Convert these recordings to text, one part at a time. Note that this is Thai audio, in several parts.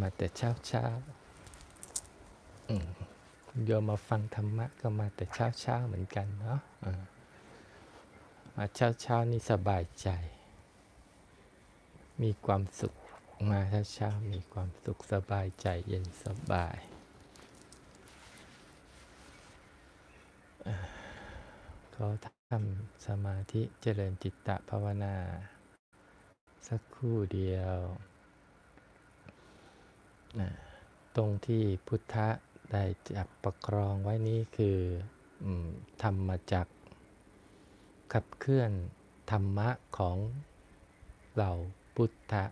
มาแต่เช้าเช้าๆอืมโยมมาฟังธรรมะก็มาแต่เช้าเช้าๆเหมือนกันเนาะอ่ามาเช้าเช้าๆนี่สบายใจ มีความสุขมาเช้าเช้าๆมีความสุขสบายใจเย็นสบายอ่าขอทำสมาธิเจริญจิตตภาวนา สักครู่เดียว นะตรงที่พุทธะได้จับประครองไว้นี้คืออืมทำมาจากขับเคลื่อนธรรมะของเหล่าพุทธะ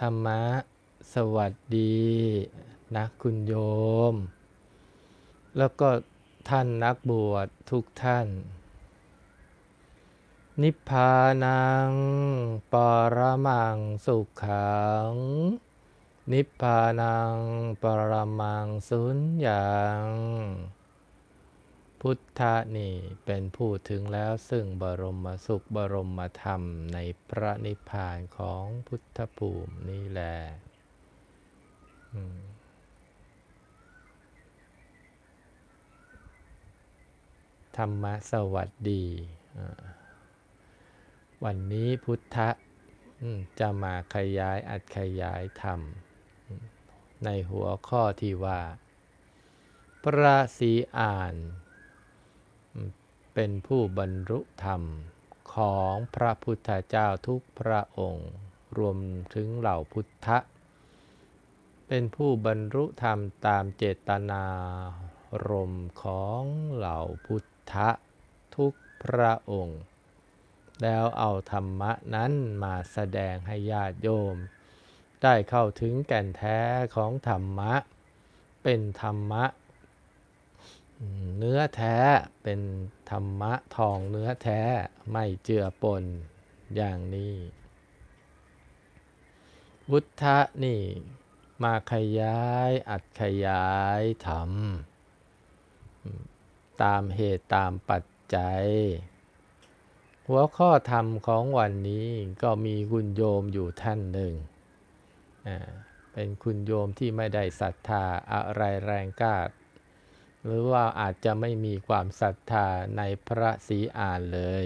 ธรรมะสวัสดีนะคุณโยม แล้วก็ ท่านนักบวชทุกท่าน นิพพานังปรมังสุขัง นิพพานังปรมังสุญญังพุทธะนี่เป็นผู้ถึงแล้วซึ่งบรมสุขบรมธรรมในพระนิพพานของพุทธภูมินี่แหละอืม ธรรมสวัสดี วันนี้พุทธะจะมาขยายอัดขยายธรรม ในหัวข้อที่ว่า พระศรีอ่าน เป็นผู้บรรลุธรรมของพระพุทธเจ้าทุกพระองค์ รวมถึงเหล่าพุทธะ เป็นผู้บรรลุธรรมตามเจตนารมของเหล่าพุท ธะทุกพระองค์ แล้วเอาธรรมะนั้นมาแสดงให้ญาติโยม ได้เข้าถึงแก่นแท้ของธรรมะ เป็นธรรมะ เนื้อแท้เป็นธรรมะทองเนื้อแท้ไม่เจือปนอย่างนี้ วุฒะนี่มาขยายอัดขยายธรรม ตามเหตุตามปัจจัย หัวข้อธรรมของวันนี้ก็มีคุณโยมอยู่ท่านหนึ่ง เป็นคุณโยมที่ไม่ได้ศรัทธาอะไรแรงกล้าหรือว่าอาจจะไม่มีความศรัทธาในพระศรีอานเลย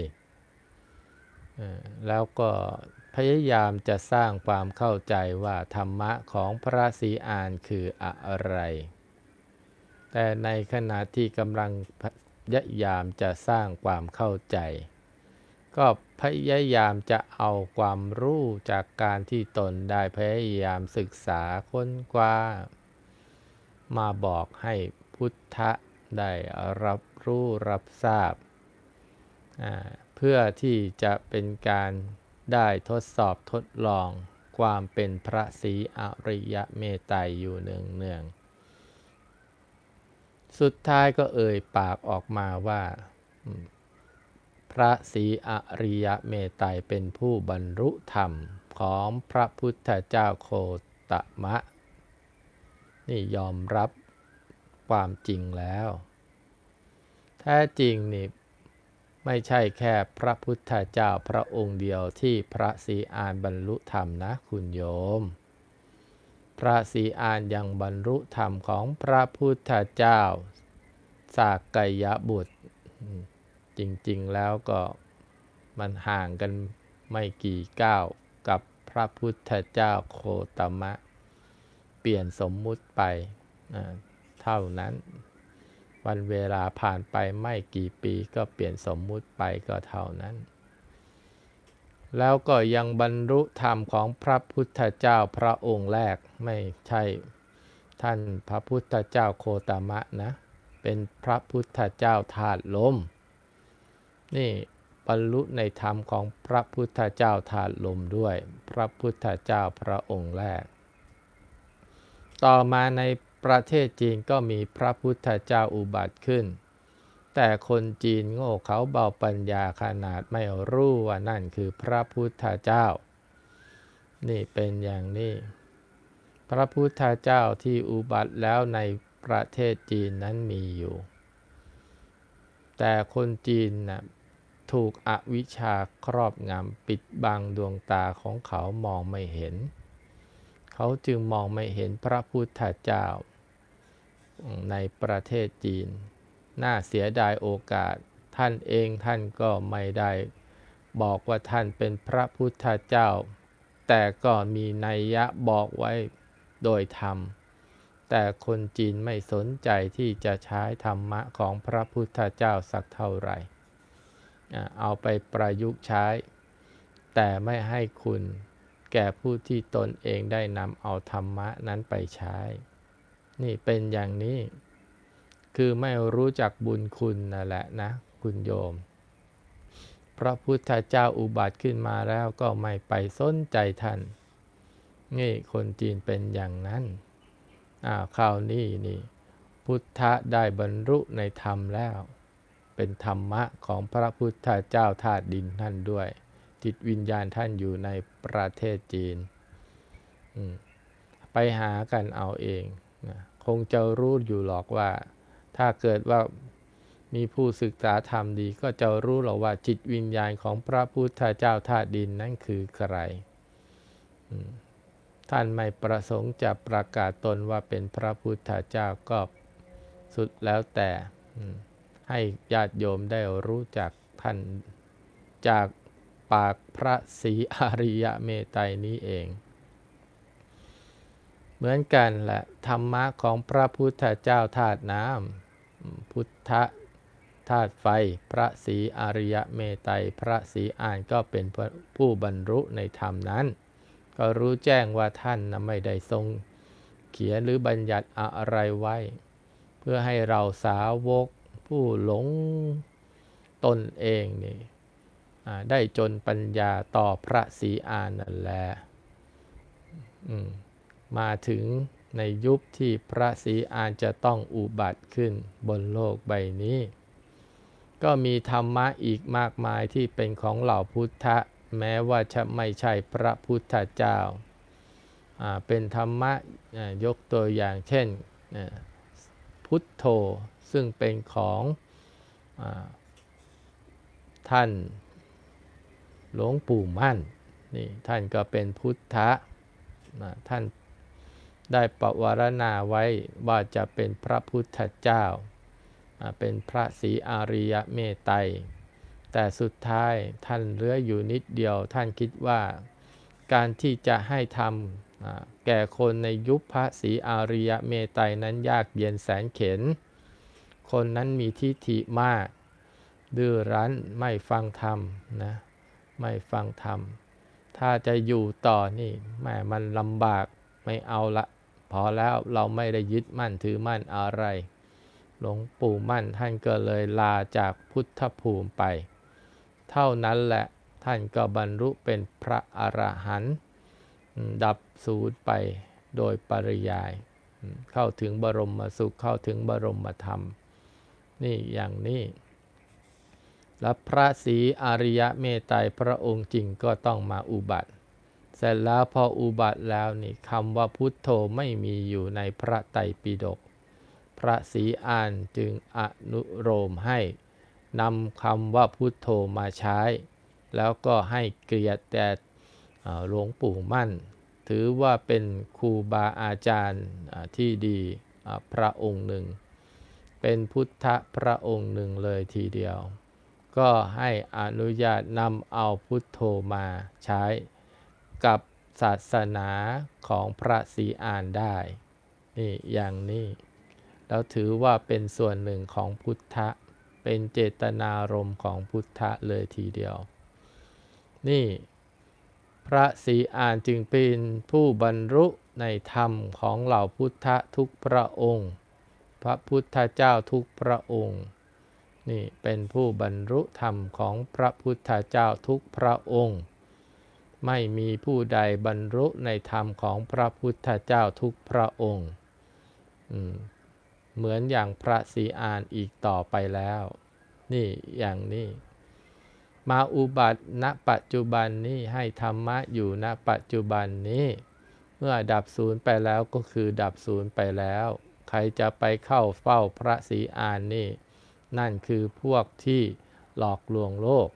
แล้วก็พยายามจะสร้างความเข้าใจว่าธรรมะของพระศรีอานคืออะไร แต่ในขณะที่กำลังพยายามจะสร้างความเข้าใจ ก็พยายามจะเอาความรู้จากการที่ตนได้พยายามศึกษาค้นคว้า มาบอกให้พุทธะได้รับรู้รับทราบ เพื่อที่จะเป็นการได้ทดสอบทดลองความเป็นพระศรีอริยเมตไตรอยู่เนืองเนือง สุดท้ายก็เอ่ยปากออกมาว่า พระศรีอริยเมตไตรเป็นผู้บรรลุธรรมของพระพุทธเจ้าโคตมะ นี่ยอมรับความจริงแล้ว แท้จริงนี่ไม่ใช่แค่พระพุทธเจ้าพระองค์เดียวที่พระศรีอานบรรลุธรรมนะคุณโยม พระศรีอานยังบรรลุธรรมของพระพุทธเจ้า สากยบุตร จริงๆแล้วก็มันห่างกันไม่กี่ก้าวกับพระพุทธเจ้าโคตมะ เปลี่ยนสมมุติไปเท่านั้น วันเวลาผ่านไปไม่กี่ปีก็เปลี่ยนสมมุติไปก็เท่านั้น แล้วก็ยังบรรลุธรรมของพระพุทธเจ้าพระองค์แรกไม่ใช่ท่านพระพุทธเจ้าโคตมะนะ เป็นพระพุทธเจ้าธาตุลม นี่บรรลุในธรรมของพระพุทธเจ้าธาตุลมด้วย พระพุทธเจ้าพระองค์แรก ต่อมาในประเทศจีนก็มีพระพุทธเจ้าอุบัติขึ้น แต่คนจีนโง่เขาเบาปัญญาขนาดไม่รู้ว่านั่นคือพระพุทธเจ้า นี่เป็นอย่างนี้ พระพุทธเจ้าที่อุบัติแล้วในประเทศจีนนั้นมีอยู่ แต่คนจีนนะถูกอวิชชาครอบงำปิดบังดวงตาของเขามองไม่เห็น เขาจึงมองไม่เห็นพระพุทธเจ้าในประเทศจีน น่าเสียดายโอกาส ท่านเองท่านก็ไม่ได้บอกว่าท่านเป็นพระพุทธเจ้า แต่ก็มีนัยยะบอกไว้โดยธรรม แต่คนจีนไม่สนใจที่จะใช้ธรรมะของพระพุทธเจ้าสักเท่าไหร่ เอาไปประยุกต์ใช้ แต่ไม่ให้คุณแก่ผู้ที่ตนเองได้นำเอาธรรมะนั้นไปใช้ นี่เป็นอย่างนี้ คือไม่รู้จักบุญคุณนั่นแหละนะคุณโยม พระพุทธเจ้าอุบัติขึ้นมาแล้วก็ไม่ไปสนใจท่าน นี่คนจีนเป็นอย่างนั้นอ้าวคราวนี้นี่ พุทธะได้บรรลุในธรรมแล้ว เป็นธรรมะของพระพุทธเจ้าธาตุดินท่านด้วย จิตวิญญาณท่านอยู่ในประเทศจีน ไปหากันเอาเองนะคงจะรู้อยู่หรอกว่า ถ้าเกิดว่ามีผู้ศึกษาธรรมดีก็จะรู้หรอกว่าจิตวิญญาณของพระพุทธเจ้าธาตุดินนั่นคือใคร ท่านไม่ประสงค์จะประกาศตนว่าเป็นพระพุทธเจ้าก็สุดแล้วแต่ให้ญาติโยมได้รู้จักท่านจากปากพระศรีอริยเมตไตรนี้เอง เหมือนกันแหละธรรมะของพระพุทธเจ้าธาตุน้ำ พุทธธาตุไฟ พระศรีอริยเมตไตรพระศรีอานก็เป็นผู้บรรลุในธรรมนั้น ก็รู้แจ้งว่าท่านนะไม่ได้ทรง เขียนหรือบัญญัติอะไรไว้ เพื่อให้เราสาวกผู้หลงตนเองนี่ได้จนปัญญาต่อพระศรีอานนั่นแหละมาถึง ในยุคที่พระศรีอานจะต้องอุบัติขึ้นบนโลกใบนี้ ก็มีธรรมะอีกมากมายที่เป็นของเหล่าพุทธะ แม้ว่าจะไม่ใช่พระพุทธเจ้า เป็นธรรมะยกตัวอย่างเช่นพุทโธซึ่งเป็นของอท่านหลวงปู่มั่นนี่ท่านก็เป็นพุทธะท่าน ได้ประวารณาไว้ว่าจะเป็นพระพุทธเจ้า เป็นพระศรีอาริยเมตไตรแต่สุดท้ายท่านเหลืออยู่นิดเดียวท่านคิดว่า การที่จะให้ทำแก่คนในยุคพระศรีอาริยเมตไตรนั้นยากเย็นแสนเข็น คนนั้นมีทิฏฐิมาก ดื้อรั้นไม่ฟังธรรมนะไม่ฟังธรรม ถ้าจะอยู่ต่อนี่แม่มันลำบากไม่เอาละ อแล้วเราไม่ได้ยึดมั่นถือมั่นอะไร หลวงปู่มั่นท่านก็เลยลาจากพุทธภูมิไป เท่านั้นแหละท่านก็บรรลุเป็นพระอรหันต์ดับสูญไปโดยปริยาย เข้าถึงบรมสุขเข้าถึงบรมธรรม นี่อย่างนี้ และพระศรีอริยะเมตไตรพระองค์จริงก็ต้องมาอุบัติ เสร็จแล้วพออุบัติแล้วนี่คำว่าพุทโธไม่มีอยู่ในพระไตรปิฎกพระศรีอานจึงอนุโลมให้นำคำว่าพุทโธมาใช้ แล้วก็ให้เกียรติแต่หลวงปู่มั่น ถือว่าเป็นครูบาอาจารย์ที่ดีพระองค์หนึ่ง เป็นพุทธพระองค์หนึ่งเลยทีเดียว ก็ให้อนุญาตนำเอาพุทโธมาใช้ กับศาสนาของพระศรีอานได้ นี่อย่างนี้แล้วถือว่าเป็นส่วนหนึ่งของพุทธะ เป็นเจตนารมณ์ของพุทธะเลยทีเดียว นี่พระศรีอานจึงเป็นผู้บรรลุในธรรมของเหล่าพุทธะทุกพระองค์ พระพุทธเจ้าทุกพระองค์ นี่เป็นผู้บรรลุธรรมของพระพุทธเจ้าทุกพระองค์ ไม่มีผู้ใดบรรลุในธรรมของพระพุทธเจ้าทุกพระองค์เหมือนอย่างพระศรีอานอีกต่อไปแล้ว นี่อย่างนี้ มาอุบัติณปัจจุบันนี้ให้ธรรมะอยู่ณปัจจุบันนี้ เมื่อดับศูนย์ไปแล้วก็คือดับศูนย์ไปแล้ว ใครจะไปเข้าเฝ้าพระศรีอานนี่ นั่นคือพวกที่หลอกลวงโลก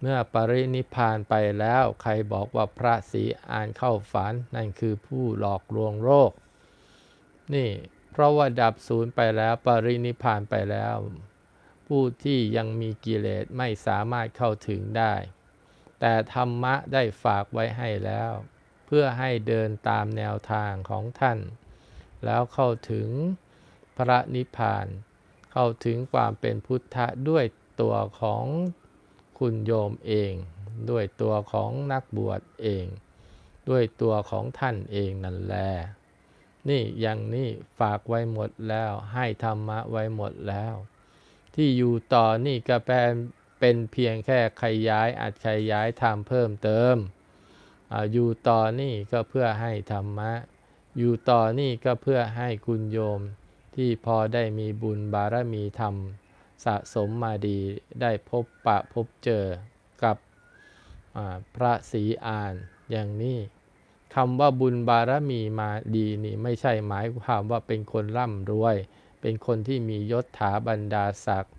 เมื่อปรินิพานไปแล้วใครบอกว่าพระศรีอานเข้าฝัน นั่นคือผู้หลอกลวงโลกนี่เพราะว่าดับศูนย์ไปแล้วปรินิพพานไปแล้ว ผู้ที่ยังมีกิเลสไม่สามารถเข้าถึงได้ แต่ธรรมะได้ฝากไว้ให้แล้ว เพื่อให้เดินตามแนวทางของท่าน แล้วเข้าถึงพระนิพพาน เข้าถึงความเป็นพุทธะด้วยตัวของ คุณโยมเอง ด้วยตัวของนักบวชเอง ด้วยตัวของท่านเองนั่นแหละนี่อย่างนี้ฝากไว้หมดแล้ว ให้ธรรมะไว้หมดแล้ว ที่อยู่ต่อนี่ก็แปลเป็นเพียงแค่ขยายอัดขยายทำเพิ่มเติมออยู่ต่อนี่ก็เพื่อให้ธรรมะ อยู่ต่อนี่ก็เพื่อให้คุณโยมที่พอได้มีบุญบารมีธรรม สะสมมาดีได้พบปะพบเจอกับพระศรีอานอย่างนี้คำว่าบุญบารมีมาดีนี่ไม่ใช่หมายความว่าเป็นคนร่ำรวย เป็นคนที่มียศถาบรรดาศักดิ์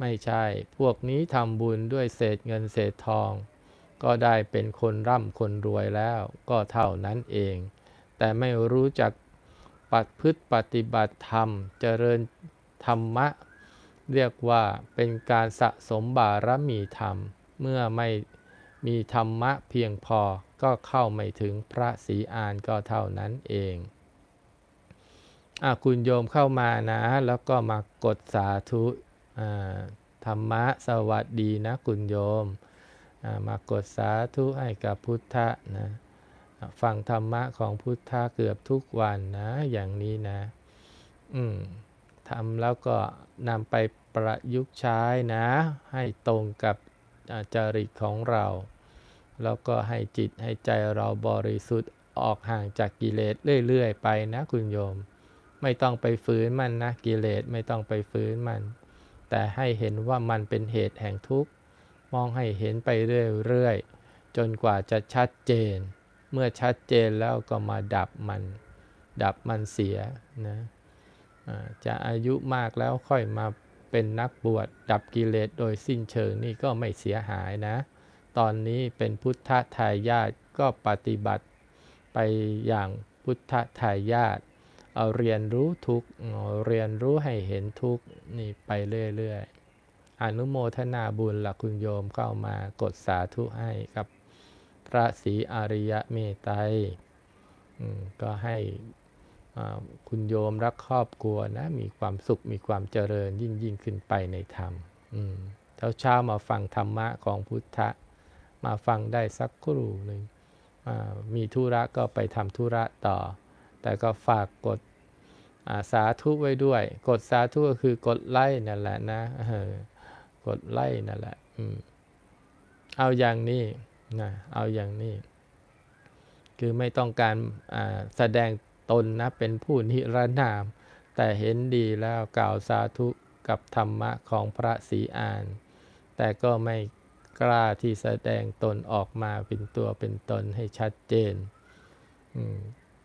ไม่ใช่พวกนี้ทำบุญด้วยเศษเงินเศษทอง ก็ได้เป็นคนร่ำคนรวยแล้วก็เท่านั้นเอง แต่ไม่รู้จักปฏิพฤติปฏิบัติธรรม เจริญธรรมะ เรียกว่าเป็นการสะสมบารมีธรรม เมื่อไม่มีธรรมะเพียงพอก็เข้าไม่ถึงพระศรีอานก็เท่านั้นเองอคุณโยมเข้ามานะ แล้วก็มากดสาธุธรรมะสวัสดีนะคุณโยม มากดสาธุให้กับพุทธะนะฟังธรรมะของพุทธะเกือบทุกวันนะ อย่างนี้นะ อืม ทำแล้วก็นำไปประยุกต์ใช้นะ ให้ตรงกับจริตของเรา แล้วก็ให้จิตให้ใจเราบริสุทธิ์ออกห่างจากกิเลสเรื่อยๆ ไปนะคุณโยม ไม่ต้องไปฝืนมันนะกิเลสไม่ต้องไปฝืนมัน แต่ให้เห็นว่ามันเป็นเหตุแห่งทุกข์ มองให้เห็นไปเรื่อยๆ จนกว่าจะชัดเจน เมื่อชัดเจนแล้วก็มาดับมัน ดับมันเสียนะ จะอายุมากแล้วค่อยมาเป็นนักบวชดับกิเลสโดยสิ้นเชิงนี่ก็ไม่เสียหายนะ ตอนนี้เป็นพุทธทายาทก็ปฏิบัติไปอย่างพุทธทายาทเอาเรียนรู้ทุกเรียนรู้ให้เห็นทุกนี่ไปเรื่อยๆ อนุโมทนาบุญหลักคุณโยมเข้ามากดสาธุให้กับพระศรีอริยเมตไตรก็ให้ คุณโยมรักครอบครัวนะมีความสุขมีความเจริญยิ่งยิ่งขึ้นไปในธรรมเช้าเช้ามาฟังธรรมะของพุทธะ มาฟังได้สักครู่หนึ่งมีธุระก็ไปทำธุระต่อ แต่ก็ฝากกดสาธุไว้ด้วย กดสาธุก็คือกดไล่นั่นแหละนะกดไล่นั่นแหละเอาอย่างนี้นะเอาอย่างนี้ คือไม่ต้องการแสดง ตนนะเป็นผู้นิรนาม แต่เห็นดีแล้วกล่าวสาธุกับธรรมะของพระศรีอาน แต่ก็ไม่กล้าที่แสดงตนออกมาเป็นตัวเป็นตนให้ชัดเจน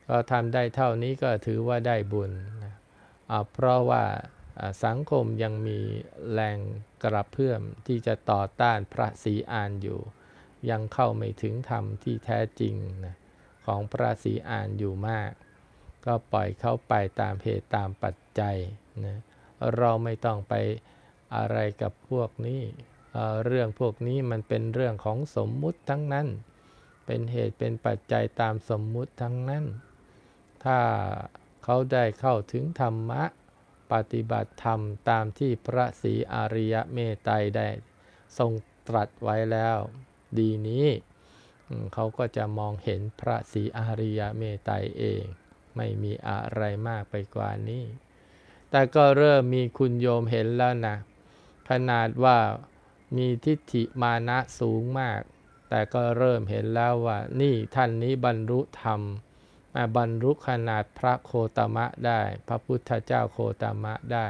ก็ทำได้เท่านี้ก็ถือว่าได้บุญนะเพราะว่าสังคมยังมีแรงกระเพื่อมที่จะต่อต้านพระศรีอานอยู่ ยังเข้าไม่ถึงธรรมที่แท้จริงนะของพระศรีอานอยู่มาก ก็ปล่อยเขาไปตามเหตุตามปัจจัยนะเราไม่ต้องไปอะไรกับพวกนี้เรื่องพวกนี้มันเป็นเรื่องของสมมุติทั้งนั้น เป็นเหตุเป็นปัจจัยตามสมมุติทั้งนั้น ถ้าเขาได้เข้าถึงธรรมะ ปฏิบัติธรรมตามที่พระศรีอริยเมตไตรได้ทรงตรัสไว้แล้ว ดีนี้เขาก็จะมองเห็นพระศรีอริยเมตไตรเอง ไม่มีอะไรมากไปกว่านี้ แต่ก็เริ่มมีคุณโยมเห็นแล้วนะ ขนาดว่ามีทิฏฐิมานะสูงมาก แต่ก็เริ่มเห็นแล้วว่า นี่ท่านนี้บรรลุธรรมมาบรรลุขนาดพระโคตมะได้ พระพุทธเจ้าโคตมะได้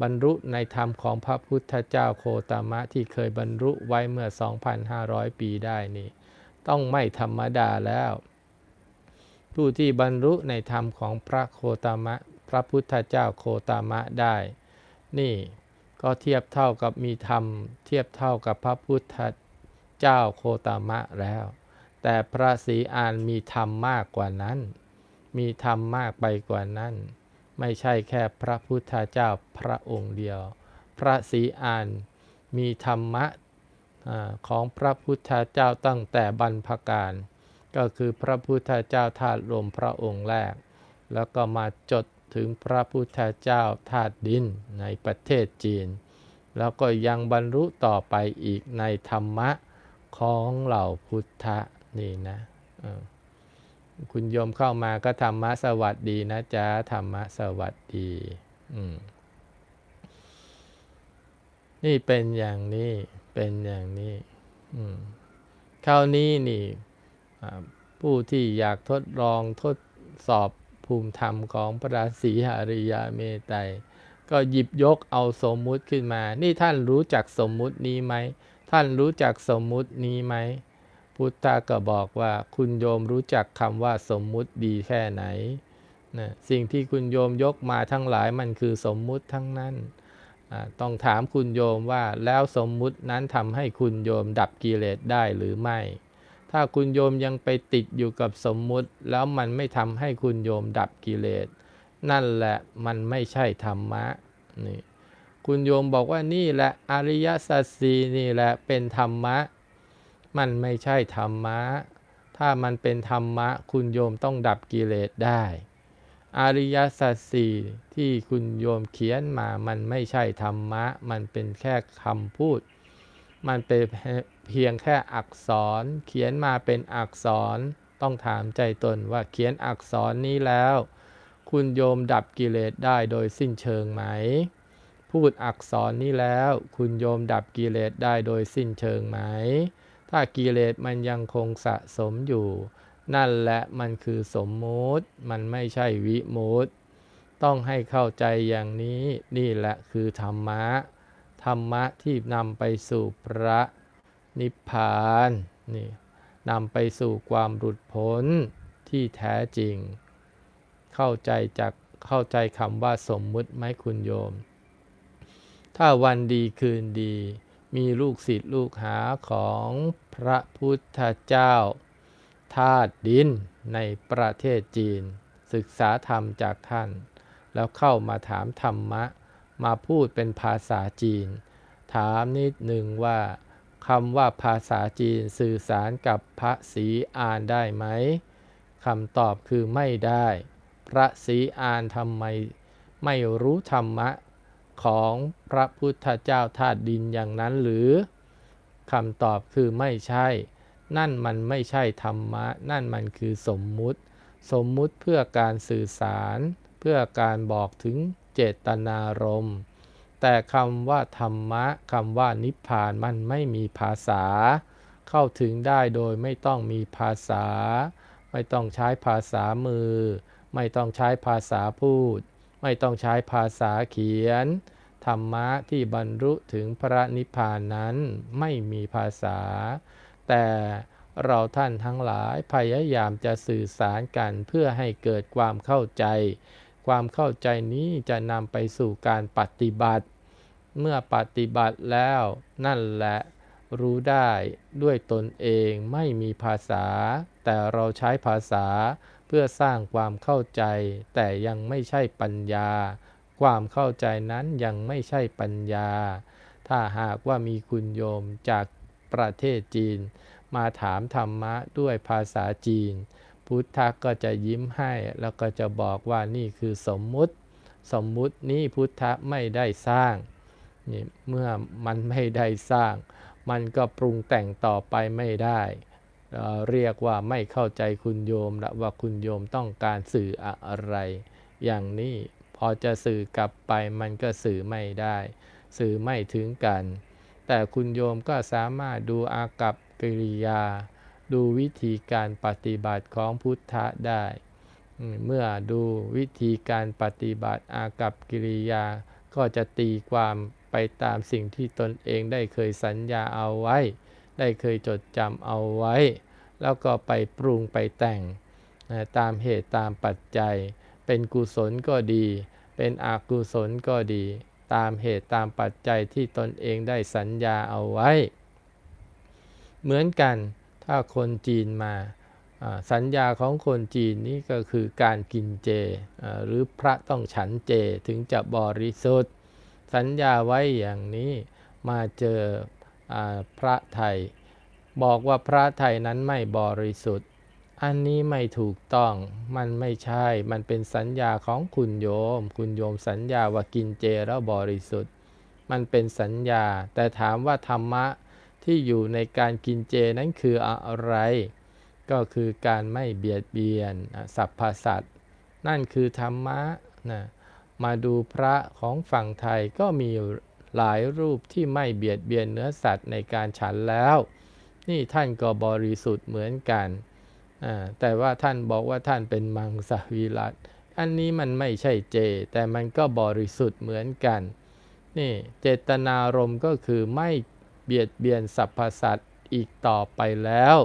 บรรลุในธรรมของพระพุทธเจ้าโคตมะที่เคยบรรลุไว้เมื่อ 2,500 ปีได้นี่ ต้องไม่ธรรมดาแล้ว ผู้ที่บรรลุในธรรมของพระโคตมะ พระพุทธเจ้าโคตมะได้ นี่ก็เทียบเท่ากับมีธรรม เทียบเท่ากับพระพุทธเจ้าโคตามะแล้ว แต่พระศรีอานมีธรรมมากกว่านั้น มีธรรมมากไปกว่านั้น ไม่ใช่แค่พระพุทธเจ้าพระองค์เดียว พระศรีอานมีธรรมะของพระพุทธเจ้าตั้งแต่บรรพการ ก็คือพระพุทธเจ้าธาตุลมพระองค์แรก แล้วก็มาจดถึงพระพุทธเจ้าธาตุดินในประเทศจีน แล้วก็ยังบรรลุต่อไปอีกในธรรมะของเหล่าพุทธนี่นะคุณโยมเข้ามาก็ธรรมะสวัสดีนะจ๊ะธรรมะสวัสดีนี่เป็นอย่างนี้เป็นอย่างนี้คราวนี้นี่ ผู้ที่อยากทดลองทดสอบภูมิธรรมของพระศรีหริยาเมตไตรก็หยิบยกเอาสมมุติขึ้นมา นี่ท่านรู้จักสมมุตินี้ไหม ท่านรู้จักสมมุตินี้ไหม พุทธะก็บอกว่าคุณโยมรู้จักคำว่าสมมุติดีแค่ไหนนะสิ่งที่คุณโยมยกมาทั้งหลายมันคือสมมุติทั้งนั้น ต้องถามคุณโยมว่าแล้วสมมุตินั้นทำให้คุณโยมดับกิเลสได้หรือไม่ ถ้าคุณโยมยังไปติดอยู่กับสมมุติ แล้วมันไม่ทำให้คุณโยมดับกิเลส นั่นแหละมันไม่ใช่ธรรมะนี่คุณโยมบอกว่านี่แหละอริยสัจสีนี่แหละเป็นธรรมะ มันไม่ใช่ธรรมะ ถ้ามันเป็นธรรมะ คุณโยมต้องดับกิเลสได้ อริยสัจสี่ที่คุณโยมเขียนมา มันไม่ใช่ธรรมะ มันเป็นแค่คำพูด มันเป็น เพียงแค่อักษร เขียนมาเป็นอักษร ต้องถามใจตนว่าเขียนอักษรนี้แล้ว คุณโยมดับกิเลสได้โดยสิ้นเชิงไหม พูดอักษรนี้แล้ว คุณโยมดับกิเลสได้โดยสิ้นเชิงไหม ถ้ากิเลสมันยังคงสะสมอยู่ นั่นแหละมันคือสมมุติ มันไม่ใช่วิมุติต้องให้เข้าใจอย่างนี้นี่แหละคือธรรมะ ธรรมะที่นำไปสู่พระ นิพพานนี่นำไปสู่ความหลุดพ้นที่แท้จริง เข้าใจจากเข้าใจคำว่าสมมุติไหมคุณโยม ถ้าวันดีคืนดี มีลูกศิษย์ลูกหาของพระพุทธเจ้าธาตุดินในประเทศจีน ศึกษาธรรมจากท่าน แล้วเข้ามาถามธรรมะ มาพูดเป็นภาษาจีน ถามนิดหนึ่งว่า คำว่าภาษาจีนสื่อสารกับพระศรีอานได้ไหมคำตอบคือไม่ได้ พระศรีอานทำไมไม่รู้ธรรมะของพระพุทธเจ้าธาตุดินอย่างนั้นหรือคำตอบคือไม่ใช่ นั่นมันไม่ใช่ธรรมะ นั่นมันคือสมมุติ สมมุติเพื่อการสื่อสาร เพื่อการบอกถึงเจตนารมณ์ แต่คำว่าธรรมะคำว่านิพพานมันไม่มีภาษา เข้าถึงได้โดยไม่ต้องมีภาษา ไม่ต้องใช้ภาษามือ ไม่ต้องใช้ภาษาพูด ไม่ต้องใช้ภาษาเขียน ธรรมะที่บรรลุถึงพระนิพพานนั้นไม่มีภาษา แต่เราท่านทั้งหลายพยายามจะสื่อสารกันเพื่อให้เกิดความเข้าใจ ความเข้าใจนี้จะนำไปสู่การปฏิบัติ เมื่อปฏิบัติแล้วนั่นแหละรู้ได้ด้วยตนเองไม่มีภาษา แต่เราใช้ภาษาเพื่อสร้างความเข้าใจ แต่ยังไม่ใช่ปัญญา ความเข้าใจนั้นยังไม่ใช่ปัญญา ถ้าหากว่ามีคุณโยมจากประเทศจีน มาถามธรรมะด้วยภาษาจีน พุทธะก็จะยิ้มให้แล้วก็จะบอกว่านี่คือสมมุติ สมมุตินี้พุทธะไม่ได้สร้าง นี่เมื่อมันไม่ได้สร้าง มันก็ปรุงแต่งต่อไปไม่ได้เเรียกว่าไม่เข้าใจคุณโยมละว่าคุณโยมต้องการสื่ออะไร อย่างนี้พอจะสื่อกลับไปมันก็สื่อไม่ได้ สื่อไม่ถึงกัน แต่คุณโยมก็สามารถดูอากับกิริยา ดูวิธีการปฏิบัติของพุทธะได้เมื่อดูวิธีการปฏิบัติอากับกิริยาก็จะตีความ ไปตามสิ่งที่ตนเองได้เคยสัญญาเอาไว้ ได้เคยจดจำเอาไว้ แล้วก็ไปปรุงไปแต่งตามเหตุตามปัจจัย เป็นกุศลก็ดี เป็นอกุศลก็ดี ตามเหตุตามปัจจัยที่ตนเองได้สัญญาเอาไว้ เหมือนกันถ้าคนจีนมาสัญญาของคนจีนนี้ก็คือการกินเจหรือพระต้องฉันเจถึงจะบริสุทธิ์ สัญญาไว้อย่างนี้มาเจออพระไทย บอกว่าพระไทยนั้นไม่บริสุทธิ์ อันนี้ไม่ถูกต้องมันไม่ใช่ มันเป็นสัญญาของคุณโยม คุณโยมสัญญาว่ากินเจแล้วบริสุทธิ์ มันเป็นสัญญา แต่ถามว่าธรรมะที่อยู่ในการกินเจนั้นคืออะไร ก็คือการไม่เบียดเบียนสรรพสัตว์นั่นคือธรรมะนะ มาดูพระของฝั่งไทยก็มีหลายรูปที่ไม่เบียดเบียนเนื้อสัตว์ในการฉันแล้ว นี่ท่านก็บริสุทธิ์เหมือนกัน แต่ว่าท่านบอกว่าท่านเป็นมังสวิรัตอันนี้มันไม่ใช่เจ แต่มันก็บริสุทธิ์เหมือนกัน นี่เจตนารมณ์ก็คือไม่เบียดเบียนสรรพสัตว์อีกต่อไปแล้ว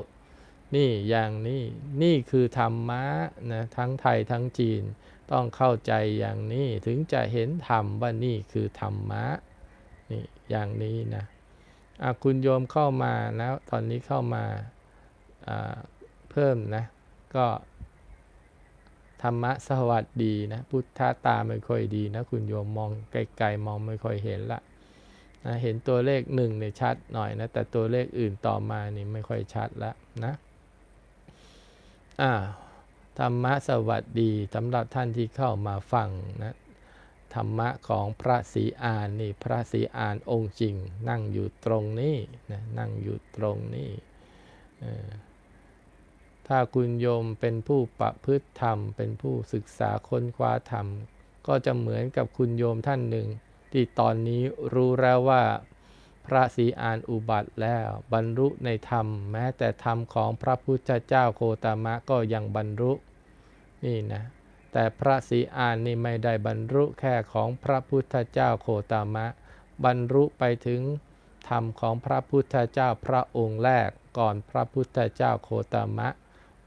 นี่อย่างนี้ นี่คือธรรมะนะทั้งไทยทั้งจีน ต้องเข้าใจอย่างนี้ถึงจะเห็นธรรมว่านี่คือธรรมะนี่อย่างนี้นะคุณโยมเข้ามาแล้วตอนนี้เข้ามาเพิ่มนะ ก็ธรรมะสวัสดีนะ พุทธาตาไม่ค่อยดีนะ คุณโยมมองไกลๆมองไม่ค่อยเห็นละนะเห็นตัวเลขหนึ่งเนี่ยชัดหน่อยนะ แต่ตัวเลขอื่นต่อมานี่ไม่ค่อยชัดแล้วนะอ่า ธรรมะสวัสดีสำหรับท่านที่เข้ามาฟังนะธรรมะของพระศรีอานนี่พระศรีอานองค์จริง นั่งอยู่ตรงนี้นะนั่งอยู่ตรงนี้ ถ้าคุณโยมเป็นผู้ประพฤติธรรม เป็นผู้ศึกษาค้นคว้าธรรม ก็จะเหมือนกับคุณโยมท่านหนึ่ง ที่ตอนนี้รู้แล้วว่า พระศรีอานอุบัติแล้วบรรลุในธรรม แม้แต่ธรรมของพระพุทธเจ้าโคตามะก็ยังบรรลุนี่นะแต่พระศรีอานนี่ไม่ได้บรรลุแค่ของพระพุทธเจ้าโคตามะ บรรลุไปถึงธรรมของพระพุทธเจ้าพระองค์แรกก่อนพระพุทธเจ้าโคตามะ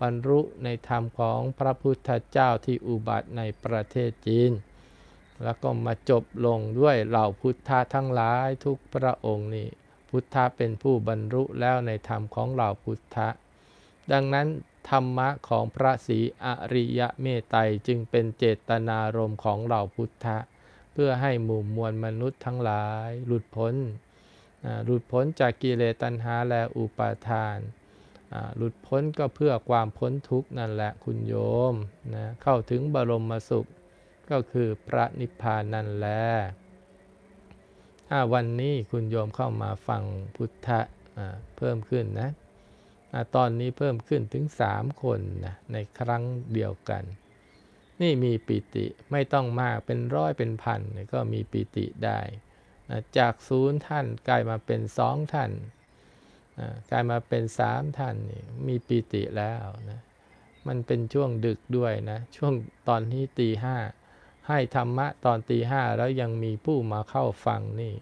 บรรลุในธรรมของพระพุทธเจ้าที่อุบัติในประเทศจีน แล้วก็มาจบลงด้วยเหล่าพุทธะทั้งหลายทุกพระองค์นี่พุทธะเป็นผู้บรรลุแล้วในธรรมของเหล่าพุทธะ ดังนั้นธรรมะของพระศรีอริยะเมตไตรจึงเป็นเจตนารมณ์ของเหล่าพุทธะ เพื่อให้หมู่มวลมนุษย์ทั้งหลาย หลุดพ้น หลุดพ้นจากกิเลสตัณหาและอุปาทาน หลุดพ้นก็เพื่อความพ้นทุกข์นั่นแหละคุณโยมนะเข้าถึงบรมสุข ก็คือพระนิพพานนั่นแหละวันนี้คุณโยมเข้ามาฟังพุทธะเพิ่มขึ้นนะตอนนี้เพิ่มขึ้นถึงสามคนนะในครั้งเดียวกัน นี่มีปิติไม่ต้องมากเป็นร้อยเป็นพันก็มีปิติได้จากศูนย์ท่านกลายมาเป็นสองท่านกลายมาเป็นสามท่านมีปิติแล้วนะมันเป็นช่วงดึกด้วยนะ ช่วงตอนที่ตีห้า ให้ธรรมะตอนตีห้าแล้วยังมีผู้มาเข้าฟังนี่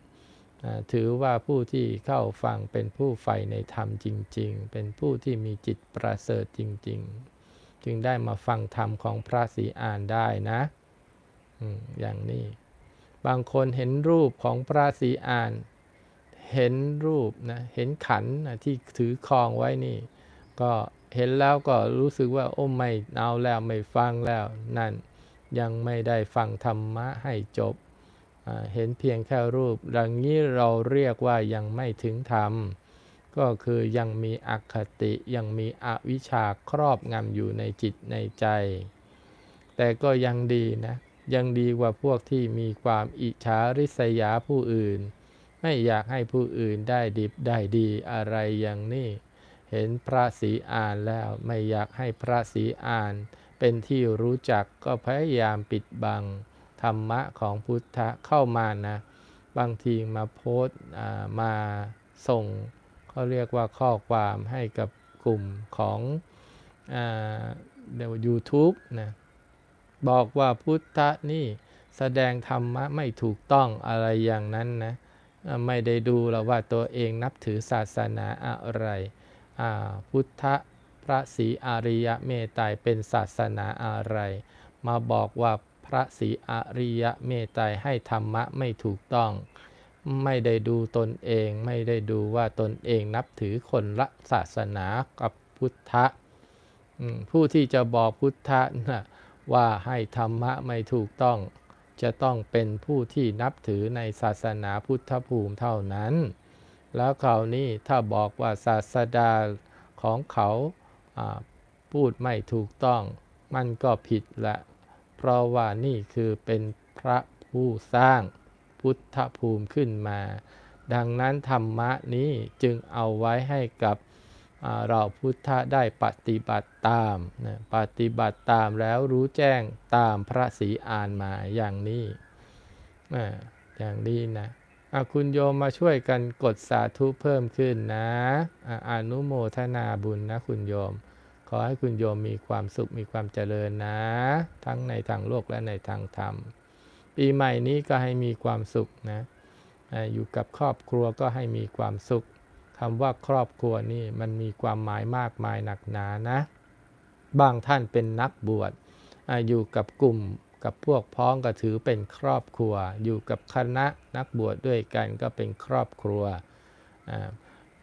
ถือว่าผู้ที่เข้าฟังเป็นผู้ใฝ่ในธรรมจริง ๆ เป็นผู้ที่มีจิตประเสริฐจริง ๆ จึงได้มาฟังธรรมของพระศรีอานได้นะอย่างนี้ บางคนเห็นรูปของพระศรีอาน เห็นรูปนะ เห็นขันนะที่ถือครองไว้นี่ ก็เห็นแล้วก็รู้สึกว่า โอ้ไม่เอาแล้วไม่ฟังแล้วนั่น ยังไม่ได้ฟังธรรมะให้จบ เห็นเพียงแค่รูปดังนี้เราเรียกว่ายังไม่ถึงธรรม ก็คือยังมีอคติยังมีอวิชชาครอบงำอยู่ในจิตในใจ แต่ก็ยังดีนะ ยังดีกว่าพวกที่มีความอิจฉาริษยาผู้อื่น ไม่อยากให้ผู้อื่นได้ดิบได้ดีอะไรอย่างนี้ เห็นพระศรีอ่านแล้วไม่อยากให้พระศรีอ่าน เป็นที่รู้จักก็พยายามปิดบังธรรมะของพุทธะเข้ามานะ บางทีมาโพสมาส่งเขาเรียกว่าข้อความให้กับกลุ่มของเดี๋ยวยูทูบนะบอกว่าพุทธะนี่แสดงธรรมะไม่ถูกต้องอะไรอย่างนั้นนะ ไม่ได้ดูแล้วว่าตัวเองนับถือศาสนาอะไร พุทธะ พระศรีอริยเมตไตรเป็นศาสนาอะไร มาบอกว่าพระศรีอริยเมตไตรให้ธรรมะไม่ถูกต้อง ไม่ได้ดูตนเองไม่ได้ดูว่าตนเองนับถือคนละศาสนากับพุทธะผู้ที่จะบอกพุทธะนะว่าให้ธรรมะไม่ถูกต้อง จะต้องเป็นผู้ที่นับถือในศาสนาพุทธภูมิเท่านั้น แล้วคราวนี้ถ้าบอกว่าศาสดาของเขา พูดไม่ถูกต้อง มันก็ผิดละ เพราะว่านี่คือเป็นพระผู้สร้างพุทธภูมิขึ้นมา ดังนั้นธรรมะนี้จึงเอาไว้ให้กับเราพุทธะได้ปฏิบัติตามนะปฏิบัติตามแล้วรู้แจ้งตามพระศีอานมาอย่างนี้อย่างนี้นะะคุณโยมมาช่วยกันกดสาธุเพิ่มขึ้นนะอะอนุโมทนาบุญนะคุณโยม ขอให้คุณโยมมีความสุขมีความเจริญนะ ทั้งในทางโลกและในทางธรรม ปีใหม่นี้ก็ให้มีความสุขนะอยู่กับครอบครัวก็ให้มีความสุขคำว่าครอบครัวนี่มันมีความหมายมากมายหนักหนานะ บางท่านเป็นนักบวชออยู่กับกลุ่มกับพวกพ้องก็ถือเป็นครอบครัว อยู่กับคณะนักบวชด้วยกันก็เป็นครอบครัวอ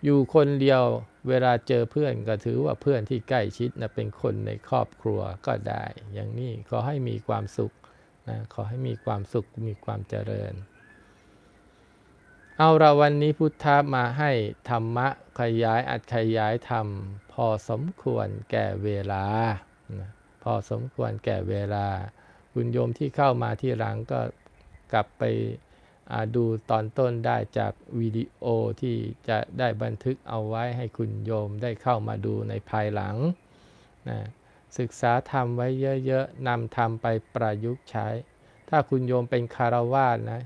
อยู่คนเดียว เวลาเจอเพื่อนก็ถือว่าเพื่อนที่ใกล้ชิดนะเป็นคนในครอบครัวก็ได้ อย่างนี้ขอให้มีความสุขนะขอให้มีความสุขมีความเจริญ เอาละวันนี้พุทธะมาให้ธรรมะขยายอัดขยายธรรม พอสมควรแก่เวลานะพอสมควรแก่เวลา คุณโยมที่เข้ามาที่หลังก็กลับไป ดูตอนต้นได้จากวิดีโอที่จะได้บันทึกเอาไว้ให้คุณโยมได้เข้ามาดูในภายหลังนะศึกษาธรรมไว้เยอะๆนำธรรมไปประยุกต์ใช้ ถ้าคุณโยมเป็นคารวาสนะ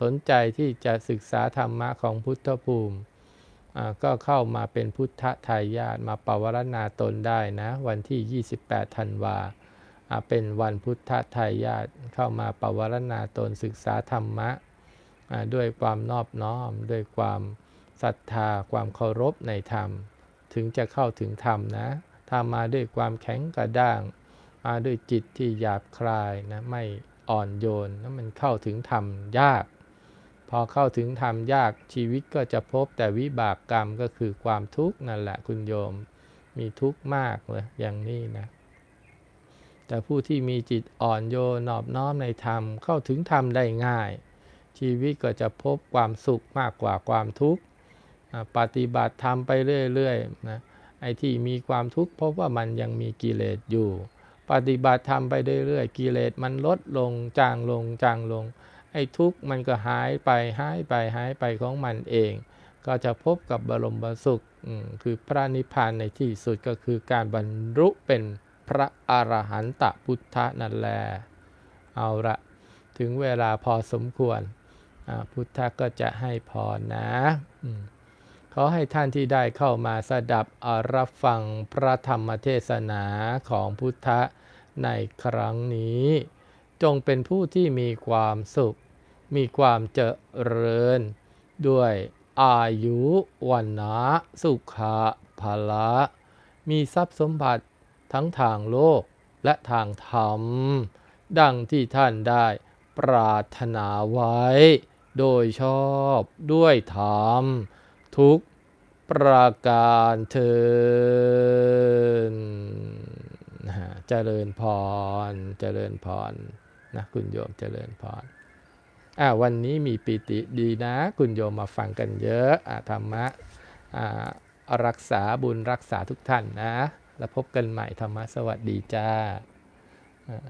สนใจที่จะศึกษาธรรมะของพุทธภูมิ ก็เข้ามาเป็นพุทธทายาทมาปวารณาตนได้นะ วันที่ 28 ธันวาเป็นวันพุทธทายาทเข้ามาปวารณาตนศึกษาธรรมะ ด้วยความนอบน้อม ด้วยความศรัทธา ความเคารพในธรรม ถึงจะเข้าถึงธรรมนะถ้ามาด้วยความแข็งกระด้าง มาด้วยจิตที่หยาบคลายนะไม่อ่อนโยนนะมันเข้าถึงธรรมยาก พอเข้าถึงธรรมยากชีวิตก็จะพบแต่วิบากกรรมก็คือความทุกข์นั่นแหละคุณโยม มีทุกข์มากเลยอย่างนี้นะแต่ผู้ที่มีจิตอ่อนโยนนอบน้อมในธรรมเข้าถึงธรรมได้ง่าย ชีวิตก็จะพบความสุขมากกว่าความทุกข์ปฏิบัติธรรมไปเรื่อยๆนะไอ้ที่มีความทุกข์เพราะว่ามันยังมีกิเลสอยู่ ปฏิบัติธรรมไปเรื่อยๆกิเลสมันลดลงจางลงจางลง ไอ้ทุกข์มันก็หายไปหายไปหายไปของมันเอง ก็จะพบกับบรมสุขคือพระนิพพานในที่สุดก็คือการบรรลุเป็นพระอรหันตพุทธะนั่นแหละเอาละถึงเวลาพอสมควร พุทธะก็จะให้พรนะขอให้ท่านที่ได้เข้ามาสดับอรับฟังพระธรรมเทศนาของพุทธะในครั้งนี้ จงเป็นผู้ที่มีความสุข มีความเจริญ ด้วยอายุวันนะสุขะภละ มีทรัพย์สมบัติทั้งทางโลกและทางธรรม ดังที่ท่านได้ปรารถนาไว้ โดยชอบด้วยธรรมทุกประการเทินนะเจริญพร เจริญพรนะคุณโยมเจริญพรอ่าวันนี้มีปิติดีนะ คุณโยมมาฟังกันเยอะอ่าธรรมะอ่ารักษาบุญรักษาทุกท่านนะ แล้วพบกันใหม่ธรรมะสวัสดีจ้าอ่า